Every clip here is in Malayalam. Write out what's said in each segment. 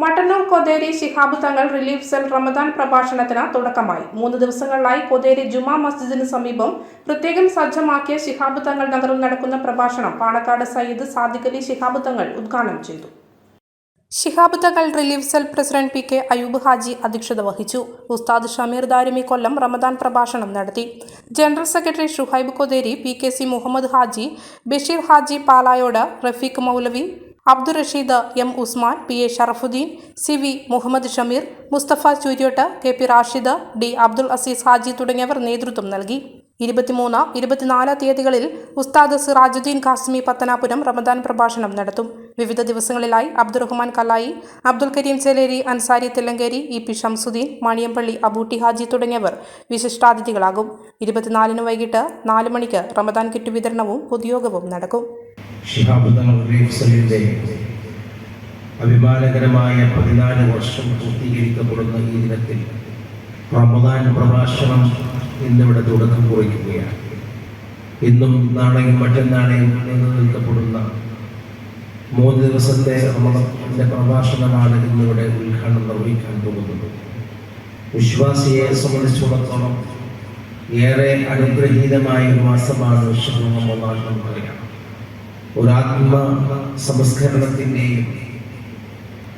മട്ടന്നൂർ കൊതേരി ശിഹാബ് തങ്ങൾ റിലീഫ് സെൽ റമദാൻ പ്രഭാഷണത്തിന് തുടക്കമായി. മൂന്ന് ദിവസങ്ങളിലായി കൊതേരി ജുമാ മസ്ജിദിന് സമീപം പ്രത്യേകം സജ്ജമാക്കിയ ശിഹാബ് തങ്ങൾ നഗറിൽ നടക്കുന്ന പ്രഭാഷണം പാണക്കാട് സയ്യിദ് സാദിഖ് അലി ശിഹാബ് തങ്ങൾ ഉദ്ഘാടനം ചെയ്തു. Shihab Thangal relief cell president P K Ayub Haji അധ്യക്ഷത വഹിച്ചു. ഉസ്താദ് ഷമീർ ദാരിമി കൊല്ലം റമദാൻ പ്രഭാഷണം നടത്തി. General secretary Shuhaib Kotheri P K C Muhammad Haji Basheer Haji Palayode Rafeeq Moulavi Abdul Rasheed M Usman P A Sharafudheen C V Muhammad Shameer Musthafa Chooryot K P Rashid D Abdul Azeez Haji തുടങ്ങിയവർ നേതൃത്വം നൽകി. ഇരുപത്തിമൂന്ന് ഇരുപത്തിനാല് തീയതികളിൽ ഉസ്താദ് സിറാജുദ്ദീൻ ഖാസ്മി പത്തനാപുരം റമദാൻ പ്രഭാഷണം നടത്തും. വിവിധ ദിവസങ്ങളിലായി അബ്ദുറഹ്മാൻ കലായി അബ്ദുൽ കരീം ചെലേരി അൻസാരി തില്ലങ്കേരി ഇ പി ഷംസുദ്ദീൻ മണിയമ്പള്ളി അബൂട്ടി ഹാജി തുടങ്ങിയവർ വിശിഷ്ടാതിഥികളാകും. ഇരുപത്തിനാലിന് വൈകിട്ട് നാല് മണിക്ക് റമദാൻ കിറ്റ് വിതരണവും പൊതുയോഗവും നടക്കും. ഷിഹാബ് അഭിമാനകരമായ പതിനാല് വർഷം പൂർത്തീകരിക്കപ്പെടുന്ന ഈ ദിനത്തിൽ റമദാൻ പ്രഭാഷണം ഇന്നിവിടെ തുടക്കം കുറിക്കുകയാണ്. ഇന്നും നാളെയും മറ്റന്നാളെയും നിലനിൽക്കപ്പെടുന്ന നിൽക്കപ്പെടുന്ന മൂന്ന് ദിവസത്തെ റമദാന്റെ പ്രഭാഷണമാണ് ഇന്നിവിടെ ഉദ്ഘാടനം നിർവഹിക്കാൻ പോകുന്നത്. വിശ്വാസിയെ സംബന്ധിച്ചിടത്തോളം ഏറെ അനുഗ്രഹീതമായ ഒരു മാസമാണ് വിശ്വ റമദാൻ നമുക്കറിയാം ഒരാത്മ സംസ്കരണത്തിന്റെയും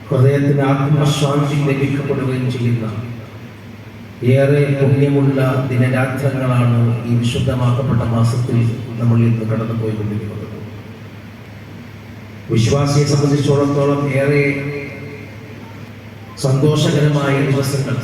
ഹൃദയത്തിന് ആത്മശാന്തി ലഭിക്കപ്പെടുകയും ചെയ്യുന്ന ഏറെ പുണ്യമുള്ള ദിനരാത്രങ്ങളാണ് ഈ വിശുദ്ധമാക്കപ്പെട്ട മാസത്തിൽ നമ്മൾ ഇന്ന് കടന്നു പോയിക്കൊണ്ടിരിക്കുന്നത് വിശ്വാസിയെ സംബന്ധിച്ചിടത്തോളം ഏറെ സന്തോഷകരമായ ദിവസങ്ങൾ